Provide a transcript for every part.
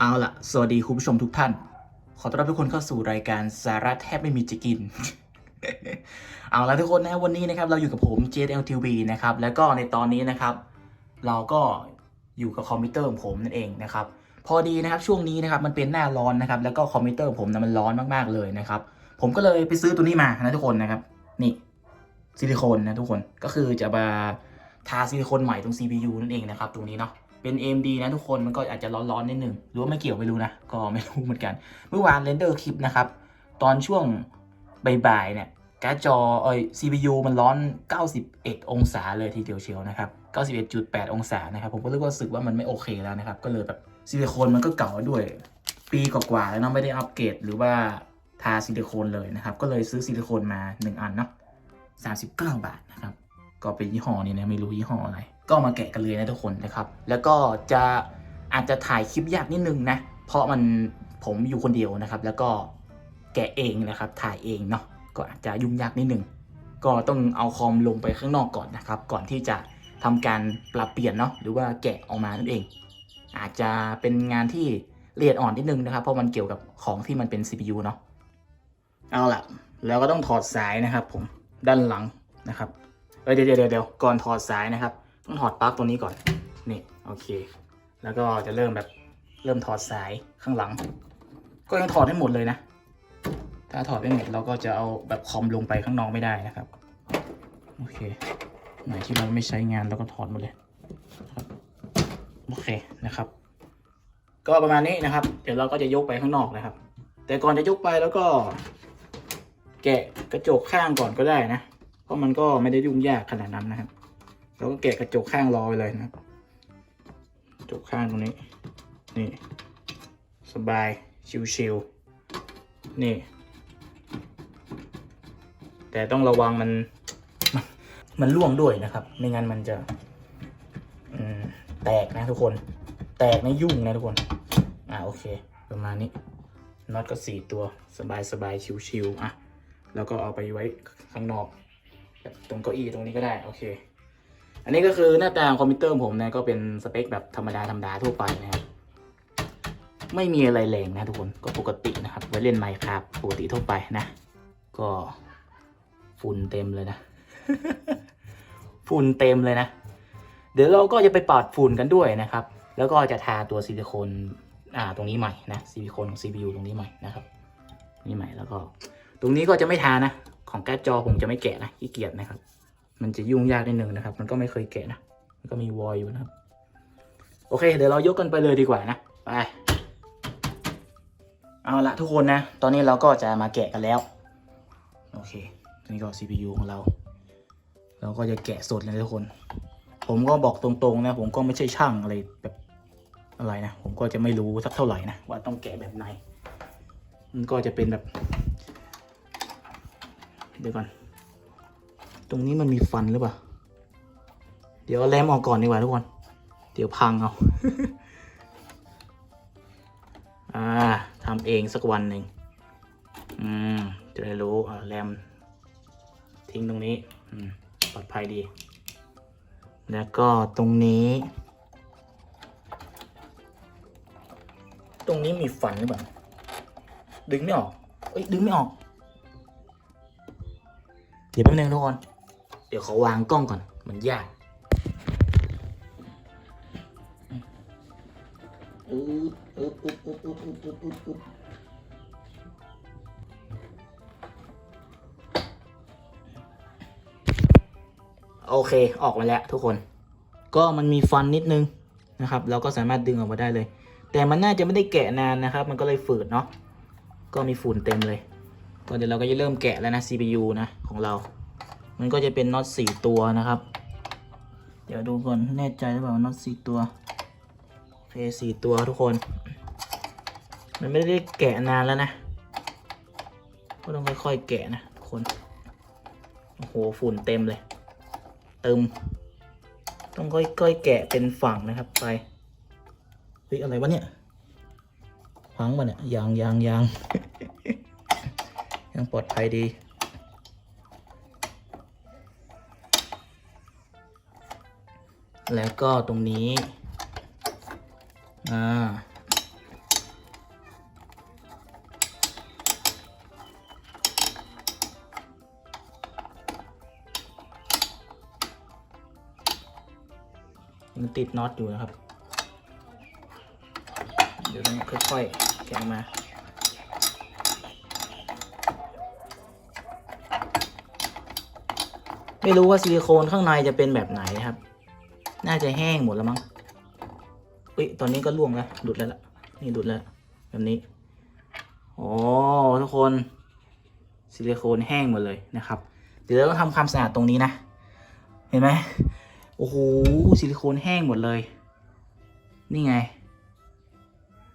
เอาละสวัสดีคุณผู้ชมทุกท่าน ขอต้อนรับทุกคนเข้าสู่รายการสาระแทบไม่มีจะกิน เอาละทุกคนนะวันนี้นะครับเราอยู่กับผม JLTV นะครับ แล้วก็ในตอนนี้นะครับ เราก็อยู่กับคอมพิวเตอร์ของผมนั่นเองนะครับ พอดีนะครับช่วงนี้นะครับมันเป็นหน้าร้อนนะครับ แล้วก็คอมพิวเตอร์ผมนะมันร้อนมากๆเลยนะครับ ผมก็เลยไปซื้อตัวนี้มานะทุกคนนะครับ นี่ซิลิโคนนะทุกคนก็คือจะมาทาซิลิโคนใหม่ตรง CPU นั่นเองนะครับ ตรงนี้เนาะ เป็น AMD นะทุกคนมันก็อาจจะร้อนๆนิดนึงหรือว่าไม่เกี่ยวไม่รู้นะ ก็ไม่รู้เหมือนกัน เมื่อวานเรนเดอร์คลิปนะครับ ตอนช่วงบ่ายๆเนี่ยการ์ดจอเอ้ย CPU มันร้อน 91 องศาเลยทีเดียวเชียวนะครับ 91.8 องศานะครับ ผมก็รู้สึกว่ามันไม่โอเคแล้วนะครับ ก็เลยแบบซิลิโคนมันก็เก่าด้วย ปีกว่าๆแล้วเนาะไม่ได้อัปเกรดหรือว่าทาซิลิโคนเลยนะครับ ก็เลยซื้อซิลิโคนมา 1 อันเนาะ39 บาทนะครับ ก็เป็นยี่ห้อนี้นะไม่รู้ยี่ห้ออะไร ก็มาแกะกันเลยนะทุกคนนะครับ แล้วก็จะอาจจะถ่ายคลิปยากนิดนึงนะ เพราะมันผมอยู่คนเดียวนะครับ แล้วก็แกะเองนะครับ ถ่ายเองเนาะ ก็อาจจะยุ่งยากนิดนึง ก็ต้องเอาคอมลงไปข้างนอกก่อนนะครับ ก่อนที่จะทำการปรับเปลี่ยนเนาะ หรือว่าแกะออกมานั่นเอง อาจจะเป็นงานที่ละเอียดอ่อนนิดนึงนะครับ เพราะมันเกี่ยวกับของที่มันเป็น CPU เนาะ เอาละแล้วก็ต้องถอดสายนะครับ ผม ด้านหลังนะครับเเดี๋ยวเดี๋ยวเดี๋ยวก่อนถอดสายนะครับ ต้องถอดปลั๊กตัวนี้ก่อน นี่โอเค แล้วก็จะเริ่มแบบเริ่มถอดสายข้างหลัง ก็ยังถอดให้หมดเลยนะ ถ้าถอดไม่หมดเราก็จะเอาแบบคอมลงไปข้างนอกไม่ได้นะครับ โอเค ไหนที่เราไม่ใช้งานเราก็ถอดหมดเลย โอเคนะครับ ก็ประมาณนี้นะครับ เดี๋ยวเราก็จะยกไปข้างนอกนะครับ แต่ก่อนจะยกไปแล้วก็ แกะกระจกข้างก่อนก็ได้นะ เพราะมันก็ไม่ได้ยุ่งยากขนาดนั้นนะครับ แล้วก็แกะกระจกข้างรอไปเลยนะกระจกข้างตรงนี้ นี่ สบาย ชิวๆนี่ แต่ต้องระวังมัน มันมันล่วงด้วยนะครับ ไม่งั้นมันจะแตกนะทุกคน แตกในยุ่งนะทุกคน อ่าโอเค ประมาณนี้น็อตก็สี่ตัวสบายสบายชิวๆอะ แล้วก็เอาไปไว้ข้างนอก ตรงเก้าอี้ตรงนี้ก็ได้ โอเค อันนี้ก็คือหน้าตาคอมพิวเตอร์ผมนะก็เป็นสเปคแบบธรรมดาธรรมดาทั่วไปนะครับไม่มีอะไรแรงนะทุกคนก็ปกตินะครับไว้เล่นไมค์ครับปกติทั่วไปนะ ก็ฝุ่นเต็มเลยนะฝุ่นเต็มเลยนะ เดี๋ยวเราก็จะไปปาดฝุ่นกันด้วยนะครับ แล้วก็จะทาตัวซิลิโคนอ่าตรงนี้ใหม่นะซิลิโคนของ CPU ตรงนี้ใหม่นะครับ นี่ใหม่แล้วก็ ตรงนี้ก็จะไม่ทานะ ของการ์ดจอผมจะไม่แกะนะขี้เกียจนะครับ มันจะยุ่งยากนิดนึงนะครับ มันก็ไม่เคยแกะนะมันก็มีวอยอยู่นะครับ โอเค เดี๋ยวเรายกกันไปเลยดีกว่านะไปเอาละทุกคนนะ ตอนนี้เราก็จะมาแกะกันแล้ว โอเค นี่ก็ CPU ของเรา เราก็จะแกะสดเลยนะทุกคน ผมก็บอกตรงๆนะ ผมก็ไม่ใช่ช่างอะไรแบบอะไรนะ ผมก็จะไม่รู้สักเท่าไหร่นะ ว่าต้องแกะแบบไหน มันก็จะเป็นแบบ เดี๋ยวก่อน ตรงนี้มันมีฟันหรือเปล่า เดี๋ยวเอาแรมออกก่อนดีกว่าทุกคน เดี๋ยวพังเอา อ่าทำเองสักวันหนึ่ง อืม จะได้รู้อ่าแรม ทิ้งตรงนี้ อืม ปลอดภัยดี แล้วก็ตรงนี้ ตรงนี้มีฟันหรือเปล่า ดึงไม่ออก เอ้ย ดึงไม่ออก เดี๋ยวแป๊บนึงทุกคนเดี๋ยวขอวางกล้องก่อน มันยากอึ๊บอึ๊บอึ๊บอึ๊บอึ๊บอึ๊บอึ๊บอึ๊บอึ๊บโอเค ออกมาแล้วทุกคน ก็มันมีฟันนิดนึงนะครับ เราก็สามารถดึงออกมาได้เลย แต่มันน่าจะไม่ได้แกะนานนะครับ มันก็เลยฝืดเนาะ ก็มีฝุ่นเต็มเลย ก็เดี๋ยวเราก็จะเริ่มแกะแล้วนะ CPU นะของเรา มันก็จะเป็นน็อตสี่ตัวนะครับ เดี๋ยวดูก่อนแน่ใจหรือเปล่าน็อตสี่ตัวเคสี่ตัวทุกคน มันไม่ได้แกะนานแล้วนะ ก็ต้องค่อยๆแกะนะทุกคน โอ้โหฝุ่นเต็มเลยเติมต้องค่อยๆแกะเป็นฝั่งนะครับไปเฮ้ยอะไรวะเนี่ยพังมาเนี่ยยางยางยางยังปลอดภัยดี แล้วก็ตรงนี้ อ่า มันติดน็อตอยู่นะครับ เดี๋ยวต้องค่อยๆ แกะมาไม่รู้ว่าซิลิโคนข้างในจะเป็นแบบไหนครับ น่าจะแห้งหมดแล้วมั้งอุ้ยตอนนี้ก็ร่วงแล้วหลุดแล้วล่ะนี่หลุดแล้ว แบบนี้โอ้ทุกคนซิลิโคนแห้งหมดเลยนะครับ เดี๋ยวเราต้องทำความสะอาดตรงนี้นะ เห็นไหมโอ้โหซิลิโคนแห้งหมดเลย นี่ไง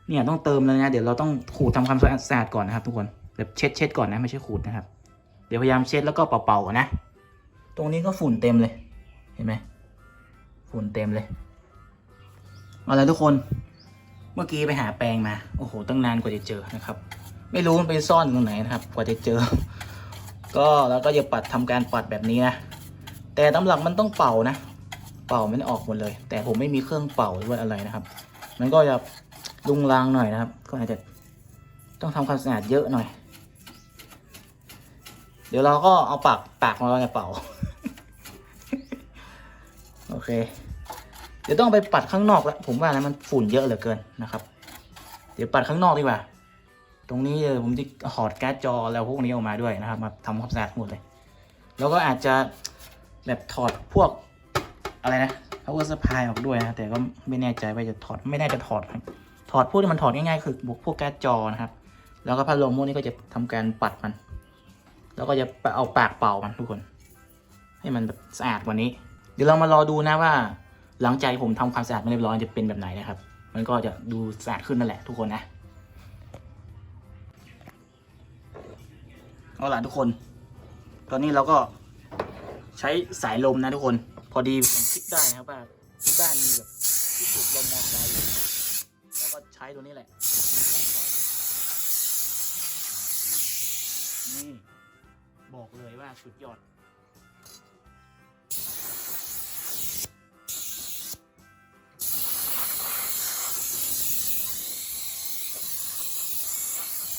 เนี่ยต้องเติมเลยนะเดี๋ยวเราต้องขูดทำความสะอาดก่อนนะครับ ทุกคนแบบเช็ดเช็ดก่อนนะไม่ใช่ขูดนะครับ เดี๋ยวพยายามเช็ดแล้วก็เป่าๆก่อนนะ ตรงนี้ก็ฝุ่นเต็มเลย เห็นไหม ฝุ่นเต็มเลย เอาละทุกคน เมื่อกี้ไปหาแปรงมา โอ้โห ตั้งนานกว่าจะเจอนะครับ ไม่รู้มันไปซ่อนตรงไหนนะครับ กว่าจะเจอ ก็แล้วก็จะปัดทำการปัดแบบนี้นะ แต่ตำหลักมันต้องเป่านะ เป่ามันออกหมดเลย แต่ผมไม่มีเครื่องเป่าหรือว่าอะไรนะครับ มันก็จะลุงลางหน่อยนะครับ ก็อาจจะต้องทำความสะอาดเยอะหน่อย เดี๋ยวเราก็เอาปากปากของเราเนี่ยเป่า เค เดี๋ยวต้องไปปัดข้างนอกแล้วผมว่านะมันฝุ่นเยอะเหลือเกินนะครับ เดี๋ยวปัดข้างนอกดีกว่า ตรงนี้เออผมจะถอดการ์ดจอแล้วพวกนี้ออกมาด้วยนะครับ มาทำความสะอาดหมดเลย แล้วก็อาจจะแบบถอดพวกอะไรนะ power supply ออกด้วยนะแต่ก็ไม่แน่ใจว่าจะถอดไม่น่าจะถอดครับถอดพวกที่มันถอดง่ายๆคือพวกการ์ดจอนะครับ แล้วก็พัดลมพวกนี้ก็จะทำการปัดมัน แล้วก็จะเอาปากเป่ามันทุกคน ให้มันแบบสะอาดกว่านี้ ดี๋ยวเรามารอดูนะว่า หลังจากผมทำความสะอาดไม่เรียบร้อยจะเป็นแบบไหนนะครับ มันก็จะดูสะอาดขึ้นนั่นแหละทุกคนนะเอาล่ะทุกคน ตอนนี้เราก็ใช้สายลมนะทุกคน พอดีผมคิดได้นะครับว่าที่บ้านมีแบบที่สูบลมมออร์ไซค์แล้วก็ใช้ตัวนี้แหละนี่บอกเลยว่าสุดยอด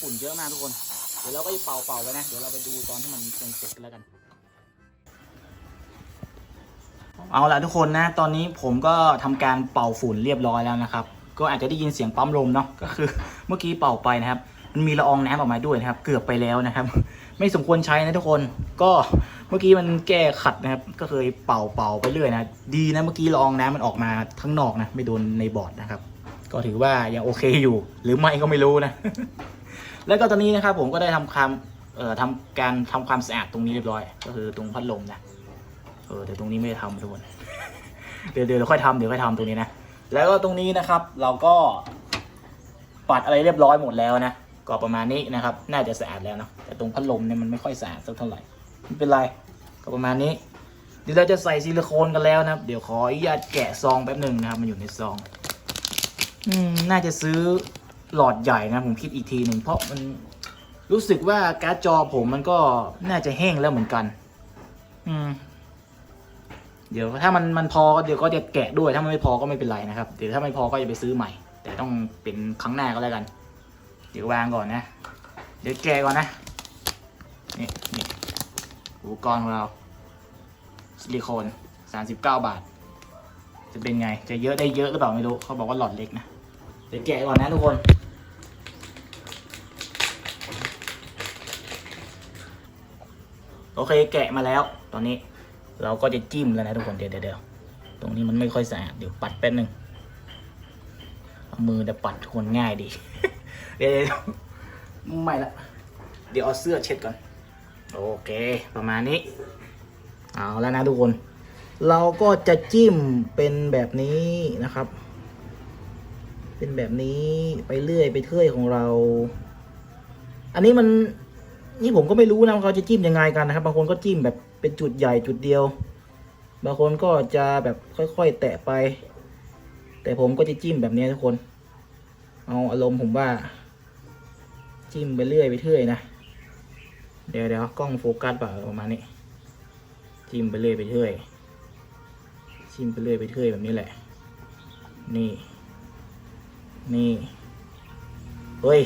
ฝุ่นเยอะมากทุกคน เดี๋ยวเราก็จะเป่าเป่าๆไปนะ เดี๋ยวเราไปดูตอนที่มันเป็นเสร็จกันแล้วกัน เอาละทุกคนนะ ตอนนี้ผมก็ทำการเป่าฝุ่นเรียบร้อยแล้วนะครับ ก็อาจจะได้ยินเสียงปั๊มลมเนาะ ก็คือเมื่อกี้เป่าไปนะครับ มันมีละอองน้ำออกมาด้วยนะครับ เกือบไปแล้วนะครับ ไม่สมควรใช้นะทุกคน ก็เมื่อกี้มันแก้ขัดนะครับ ก็เคยเป่าเป่าๆไปเรื่อยนะ ดีนะเมื่อกี้ละอองน้ำมันออกมาข้งนอกนะ ไม่โดนในบอร์ดนะครับก็ถือว่ายังโอเคอยู่ หรือไม่ก็ไม่รู้นะ แล้วก็ตอนนี้นะครับผมก็ได้ทำความเอ่อทำการทำความสะอาดตรงนี้เรียบร้อย ก็คือตรงพัดลมนะเออแต่ตรงนี้ไม่ได้ทำทุกคนเดี๋ยวเดี๋ยวเราค่อยทำเดี๋ยวค่อยทำตรงนี้นะแล้วก็ตรงนี้นะครับ เราก็ปัดอะไรเรียบร้อยหมดแล้วนะก็ประมาณนี้นะครับ น่าจะสะอาดแล้วเนะแต่ตรงพัดลมเนี่ยมันไม่ค่อยสะอาดสักเท่าไหร่ไม่เป็นไรก็ประมาณนี้เดี๋ยวเราจะใส่ซิลิโคนกันแล้วนะครับ เดี๋ยวขออนุญาตแกะซองแป๊บหนึ่งนะครับ มันอยู่ในซอง อืม น่าจะซื้อ หลอดใหญ่นะผมคิดอีกทีหนึ่งเพราะมันรู้สึกว่าการ์ดจอผมมันก็น่าจะแห้งแล้วเหมือนกัน อืม เดี๋ยวถ้ามันมันพอเดี๋ยวก็จะแกะด้วยถ้ามันไม่พอก็ไม่เป็นไรนะครับ เดี๋ยวถ้าไม่พอก็จะไปซื้อใหม่ แต่ต้องเป็นครั้งหน้าก็แล้วกัน เดี๋ยววางก่อนนะ เดี๋ยวแกะก่อนนะ นี่นี่อุปกรณ์ของเรา ซิลิโคนสามสิบเก้าบาท จะเป็นไง จะเยอะได้เยอะหรือเปล่าไม่รู้ เขาบอกว่าหลอดเล็กนะ เดี๋ยวแกะก่อนนะทุกคน อเคแกะมาแล้ว ตอนนี้เราก็จะจิ้มแล้วนะทุกคนเดี๋ยวเดี๋ยวตรงนี้มันไม่ค่อยสะอาดเดี๋ยวปัดแป๊บนึงเอามือแต่ปัดทุกคนง่ายดี เดี๋ยวไม่ละเดี๋ยวเอาเสื้อเช็ดก่อน โอเค ประมาณนี้ เอาแล้วนะทุกคน เราก็จะจิ้มเป็นแบบนี้นะครับ เป็นแบบนี้ไปเรื่อยไปเทื่อยของเรา อันนี้มัน นี่ผมก็ไม่รู้นะว่าเขาจะจิ้มยังไงกันนะครับ บางคนก็จิ้มแบบเป็นจุดใหญ่จุดเดียว บางคนก็จะแบบค่อยๆ แตะไป แต่ผมก็จะจิ้มแบบนี้ทุกคน เอาอารมณ์ผมว่า จิ้มไปเรื่อยไปเทื่อยนะ เดี๋ยวเดี๋ยวกล้องโฟกัสแบบประมาณนี้ จิ้มไปเรื่อยไปเทื่อย จิ้มไปเรื่อยไปเทื่อยแบบนี้แหละ นี่ นี่ เฮ้ย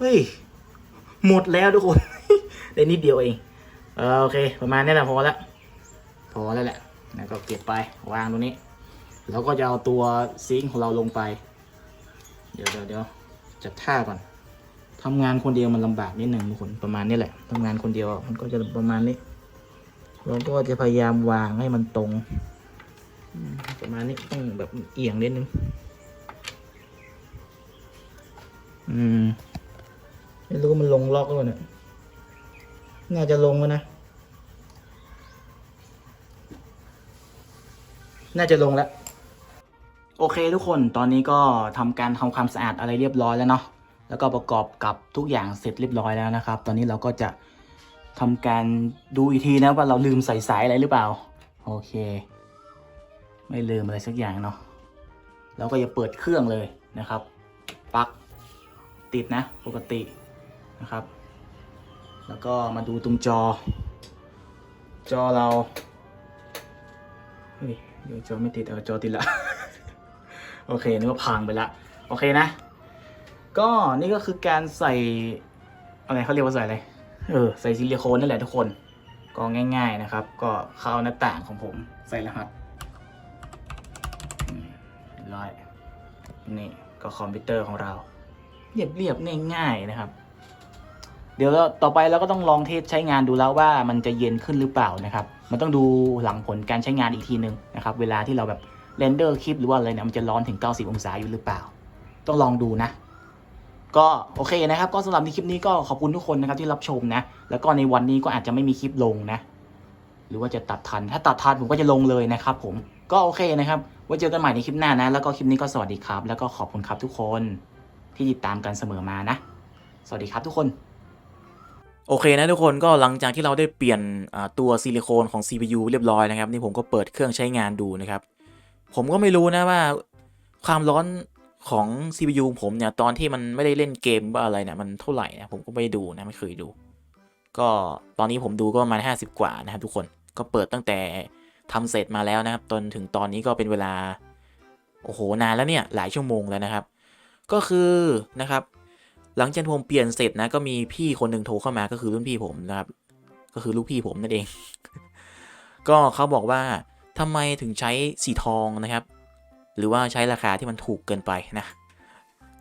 เฮ้ย หมดแล้วทุกคน ได้นิดเดียวเองเออโอเค ประมาณนี้แหละพอและพอแล้วแหละแล้วก็เก็บไปวางตรงนี้ แล้วก็จะเอาตัวซิงของเราลงไป เดี๋ยวเดี๋ยวเดี๋ยวจัดท่าก่อนทำงานคนเดียวมันลำบากนิดหนึ่งทุกคนประมาณนี้แหละทำงานคนเดียวมันก็จะประมาณนี้เราก็จะพยายามวางให้มันตรง ประมาณนี้ต้องแบบเอียงนิดนึง อืม ไม่รู้มันลงล็อกแล้วเนี่ย น่าจะลงแล้วนะ น่าจะลงแล้ว โอเคทุกคน ตอนนี้ก็ทำการทำความสะอาดอะไรเรียบร้อยแล้วเนาะ แล้วก็ประกอบกับทุกอย่างเสร็จเรียบร้อยแล้วนะครับ ตอนนี้เราก็จะทำการดูอีกทีนะว่าเราลืมใส่สายอะไรหรือเปล่า โอเค ไม่ลืมอะไรสักอย่างเนาะ เราก็จะเปิดเครื่องเลยนะครับปลั๊กติดนะ ปกติ นะครับ แล้วก็มาดูตรงจอ จอเรา เฮ้ยเดี๋ยวจอไม่ติดเออจอติดละ โอเคนึกว่าพังไปละ โอเคนะ ก็นี่ก็คือการใส่อะไรเขาเรียกว่าใส่อะไร เออ ใส่ซิลิโคนนั่นแหละทุกคน ก็ง่ายๆนะครับ ก็เข้าหน้าต่างของผมใส่รหัสร้อยนี่ก็คอมพิวเตอร์ของเรา เรียบๆง่ายๆนะครับ เดี๋ยวต่อไปเราก็ต้องลองเทสใช้งานดูแล้วว่ามันจะเย็นขึ้นหรือเปล่านะครับ มันต้องดูหลังผลการใช้งานอีกทีนึงนะครับ เวลาที่เราแบบเรนเดอร์คลิปหรือว่าอะไรเนี่ยมันจะร้อนถึง 90 องศาอยู่หรือเปล่า ต้องลองดูนะ ก็โอเคนะครับ ก็สำหรับในคลิปนี้ก็ขอบคุณทุกคนนะครับที่รับชมนะ แล้วก็ในวันนี้ก็อาจจะไม่มีคลิปลงนะ หรือว่าจะตัดทัน ถ้าตัดทันผมก็จะลงเลยนะครับ ผม ก็โอเคนะครับ ไว้เจอกันใหม่ในคลิปหน้านะ แล้วก็คลิปนี้ก็สวัสดีครับ แล้วก็ขอบคุณครับทุกคนที่ติดตามกันเสมอมานะ สวัสดีครับทุกคน โอเคนะทุกคนก็หลังจากที่เราได้เปลี่ยนตัวซิลิโคนของ CPU เรียบร้อยนะครับ นี่ผมก็เปิดเครื่องใช้งานดูนะครับ ผมก็ไม่รู้นะว่าความร้อนของ CPU ผมเนี่ยตอนที่มันไม่ได้เล่นเกมว่าอะไรเนี่ยมันเท่าไหร่นะผมก็ไม่ดูนะไม่เคยดู ก็ตอนนี้ผมดูก็ประมาณ50 กว่านะครับทุกคนก็เปิดตั้งแต่ทำเสร็จมาแล้วนะครับจนถึงตอนนี้ก็เป็นเวลาโอ้โหนานแล้วเนี่ยหลายชั่วโมงแล้วนะครับ ก็คือนะครับ หลังจากผมเปลี่ยนเสร็จนะก็มีพี่คนหนึ่งโทรเข้ามาก็คือรุ่นพี่ผมนะครับ ก็คือลูกพี่ผมนั่นเอง ก็เขาบอกว่าทำไมถึงใช้สีทองนะครับ หรือว่าใช้ราคาที่มันถูกเกินไปนะ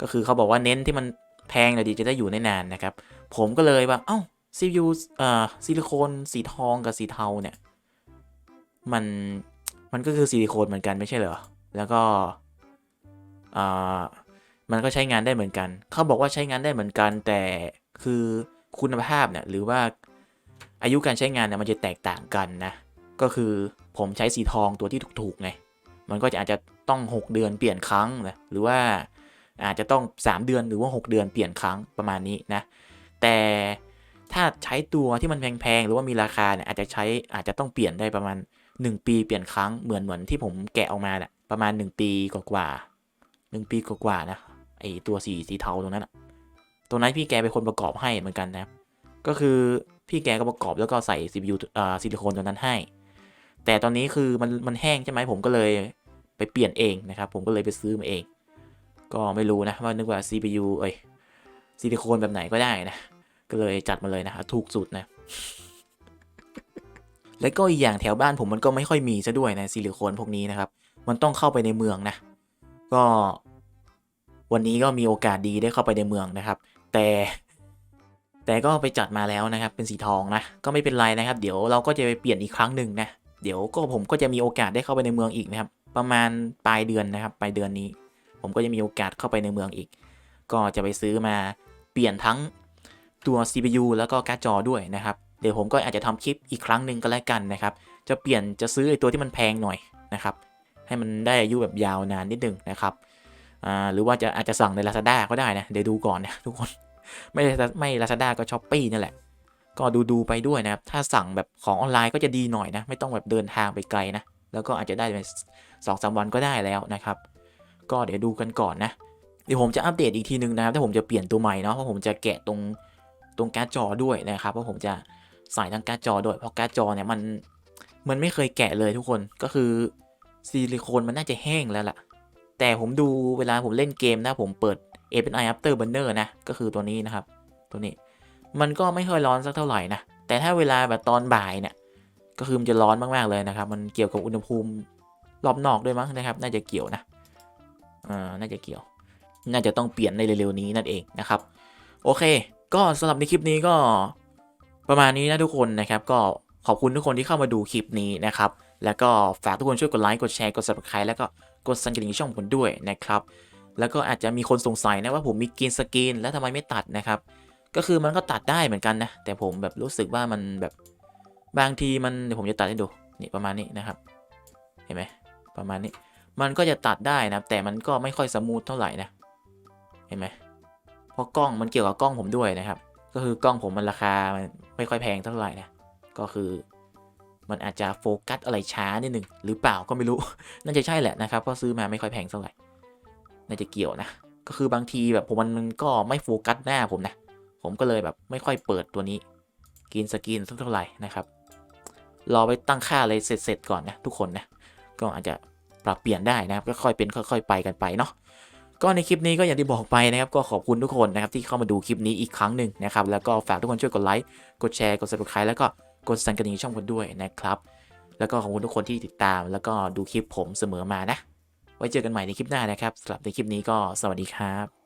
ก็คือเขาบอกว่าเน้นที่มันแพงหน่อยดีจะได้อยู่ได้นานนะครับ ผมก็เลยว่า เอ้า CPU เอ่อซิลิโคนสีทองกับสีเทาเนี่ย มันมันก็คือซิลิโคนเหมือนกันไม่ใช่เหรอ แล้วก็อ่า มันก็ใช้งานได้เหมือนกัน เขาบอกว่าใช้งานได้เหมือนกัน แต่คือคุณภาพเนี่ยหรือว่าอายุการใช้งานเนี่ยมันจะแตกต่างกันนะ ก็คือผมใช้สีทองตัวที่ถูกๆไง มันก็จะอาจจะต้อง 6 เดือนเปลี่ยนครั้งนะ หรือว่าอาจจะต้อง 3 เดือนหรือว่า 6 เดือนเปลี่ยนครั้งประมาณนี้นะ แต่ถ้าใช้ตัวที่มันแพงๆ หรือว่ามีราคาเนี่ยอาจจะใช้อาจจะต้องเปลี่ยนได้ประมาณ 1 ปีเปลี่ยนครั้งเหมือนเหมือนที่ผมแกะออกมาเนี่ยประมาณ 1 ปีกว่าๆหนึ่งปีกว่าๆนะ ไอตัวสีสีเทาตรงนั้นอะตรงนั้นพี่แกเป็นคนประกอบให้เหมือนกันนะก็คือพี่แกก็ประกอบแล้วก็ใส่ CPU อ่าซิลิโคนตัวนั้นให้ แต่ตอนนี้คือมันมันแห้งใช่ไหมผมก็เลยไปเปลี่ยนเองนะครับ ผมก็เลยไปซื้อมาเอง ก็ไม่รู้นะว่านึกว่า CPU เอ้ยซิลิโคนแบบไหนก็ได้นะ ก็เลยจัดมาเลยนะถูกสุดนะ และก็อีกอย่างแถวบ้านผมมันก็ไม่ค่อยมีซะด้วยนะซิลิโคนพวกนี้นะครับ มันต้องเข้าไปในเมืองนะ ก็ วันนี้ก็มีโอกาสดีได้เข้าไปในเมืองนะครับ แต่แต่ก็ไปจัดมาแล้วนะครับ เป็นสีทองนะ ก็ไม่เป็นไรนะครับ เดี๋ยวเราก็จะไปเปลี่ยนอีกครั้งหนึ่งนะ เดี๋ยวก็ผมก็จะมีโอกาสได้เข้าไปในเมืองอีกนะครับ ประมาณปลายเดือนนะครับ ปลายเดือนนี้ ผมก็จะมีโอกาสเข้าไปในเมืองอีก ก็จะไปซื้อมาเปลี่ยนทั้งตัว CPU แล้วก็การ์ดจอด้วยนะครับ เดี๋ยวผมก็อาจจะทำคลิปอีกครั้งหนึ่งก็แล้วกันนะครับ จะเปลี่ยนจะซื้อไอตัวที่มันแพงหน่อยนะครับ ให้มันได้อายุแบบยาวนานนิดนึงนะครับ อ่าหรือว่าจะอาจจะสั่งใน Lazada ก็ได้นะ เดี๋ยวดูก่อนนะทุกคน ไม่ไม่ Lazada ก็ Shopee นั่นแหละ ก็ดูดูไปด้วยนะครับ ถ้าสั่งแบบของออนไลน์ก็จะดีหน่อยนะ ไม่ต้องแบบเดินทางไปไกลนะ แล้วก็อาจจะได้เป็นสองสามวันก็ได้แล้วนะครับ ก็เดี๋ยวดูกันก่อนนะ เดี๋ยวผมจะอัปเดตอีกทีนึงนะครับ ถ้าผมจะเปลี่ยนตัวใหม่เนาะ เพราะผมจะแกะตรงตรงการ์ดจอด้วยนะครับ เพราะผมจะใส่ทั้งการ์ดจอด้วย เพราะการ์ดจอเนี่ยมันมันไม่เคยแกะเลยทุกคน ก็คือซิลิโคนมันน่าจะแห้งแล้วล่ะ แต่ผมดูเวลาผมเล่นเกมนะผมเปิด API Afterburner นะ ก็คือตัวนี้นะครับ ตัวนี้มันก็ไม่ค่อยร้อนสักเท่าไหร่นะ แต่ถ้าเวลาแบบตอนบ่ายเนี่ยก็คือมันจะร้อนมากๆเลยนะครับ มันเกี่ยวกับอุณหภูมิรอบนอกด้วยมั้งนะครับ น่าจะเกี่ยวนะอ่าน่าจะเกี่ยว น่าจะต้องเปลี่ยนในเร็วๆนี้นั่นเองนะครับ โอเค ก็สำหรับในคลิปนี้ก็ประมาณนี้นะทุกคนนะครับ ก็ขอบคุณทุกคนที่เข้ามาดูคลิปนี้นะครับ แล้วก็ฝากทุกคนช่วยกดไลค์กดแชร์กด subscribe แล้วก็ กดสั่นกระดิ่งช่องผมด้วยนะครับแล้วก็อาจจะมีคนสงสัยนะว่าผมมีกรีนสกรีนแล้วทำไมไม่ตัดนะครับ ก็คือมันก็ตัดได้เหมือนกันนะแต่ผมแบบรู้สึกว่ามันแบบบางทีมันเดี๋ยวผมจะตัดให้ดูนี่ประมาณนี้นะครับ เห็นไหมประมาณนี้ มันก็จะตัดได้นะแต่มันก็ไม่ค่อยสมูทเท่าไหร่นะเห็นไหมเพราะกล้องมันเกี่ยวกับกล้องผมด้วยนะครับ ก็คือกล้องผมมันราคามันไม่ค่อยแพงเท่าไหร่นะก็คือ มันอาจจะโฟกัสอะไรช้านิดหนึ่งหรือเปล่าก็ไม่รู้ น่าจะใช่แหละนะครับเพราะซื้อมาไม่ค่อยแพงเท่าไหร่น่าจะเกี่ยวนะ ก็คือบางทีแบบผมมันมันก็ไม่โฟกัสหน้าผมนะ ผมก็เลยแบบไม่ค่อยเปิดตัวนี้กินสกินสักเท่าไหร่นะครับ รอไปตั้งค่าอะไรเสร็จๆก่อนนะทุกคนนะ ก็อาจจะปรับเปลี่ยนได้นะครับก็ค่อยเป็นค่อย ๆ ไปกันไปเนาะ ก็ในคลิปนี้ก็อย่างที่บอกไปนะครับ ก็ขอบคุณทุกคนนะครับที่เข้ามาดูคลิปนี้อีกครั้งหนึ่งนะครับ แล้วก็ฝากทุกคนช่วยกดไลค์ กดแชร์ กด subscribe แล้วก็ กดสั่นกระดิ่งช่องผมด้วยนะครับ แล้วก็ขอบคุณทุกคนที่ติดตามแล้วก็ดูคลิปผมเสมอมานะ ไว้เจอกันใหม่ในคลิปหน้านะครับสำหรับในคลิปนี้ก็สวัสดีครับ